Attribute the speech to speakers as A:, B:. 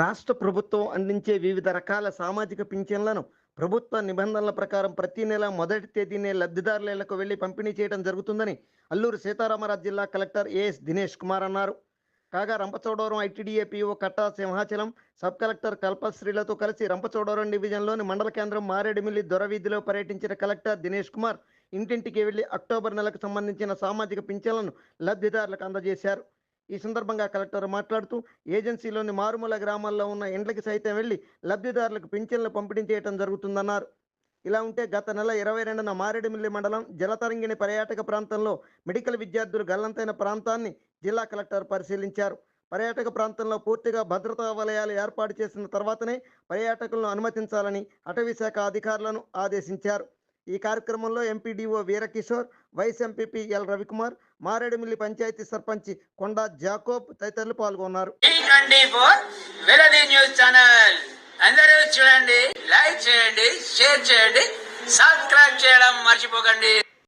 A: రాష్ట్ర ప్రభుత్వం అందించే వివిధ రకాల సామాజిక పింఛన్లను ప్రభుత్వ నిబంధనల ప్రకారం ప్రతి నెల మొదటి తేదీనే లబ్ధిదారులకు వెళ్ళి పంపిణీ చేయడం జరుగుతుందని అల్లూరు సీతారామరాజు జిల్లా కలెక్టర్ ఏఎస్ దినేష్ కుమార్ అన్నారు. కాగా Rampachodavaram ITDA PO Katta Simhachalam sub collector కల్పశ్రీలతో కలిసి రంపచోడవరం డివిజన్లోని మండల కేంద్రం మారేడుమిల్లి దొరవీధిలో పర్యటించిన కలెక్టర్ దినేష్ కుమార్ ఇంటింటికి వెళ్ళి అక్టోబర్ నెలకు సంబంధించిన సామాజిక పింఛన్లను లబ్ధిదారులకు అందజేశారు. ఈ సందర్భంగా కలెక్టర్ మాట్లాడుతూ ఏజెన్సీలోని మారుమూల గ్రామాల్లో ఉన్న ఇండ్లకి సైతం వెళ్ళి లబ్ధిదారులకు పింఛన్లు పంపిణీ చేయడం జరుగుతుందన్నారు. ఇలా ఉంటే గత నెల ఇరవై రెండున మారేడుమిల్లి మండలం జలతరంగిణి పర్యాటక ప్రాంతంలో మెడికల్ విద్యార్థులు గల్లంతైన ప్రాంతాన్ని జిల్లా కలెక్టర్ పరిశీలించారు. పర్యాటక ప్రాంతంలో పూర్తిగా భద్రతా వలయాలు ఏర్పాటు చేసిన తర్వాతనే పర్యాటకులను అనుమతించాలని అటవీ శాఖ అధికారులను ఆదేశించారు. ఈ కార్యక్రమంలో MPDO Veerakishore vice MPP L Ravikumar Maredumilli panchayat sarpanch Konda Jacob తదితరులు పాల్గొన్నారు.
B: News channel. అందరూ చూడండి లైక్ చేయండి షేర్ చేయండి సబ్స్క్రైబ్ చేయడం మర్చిపోకండి.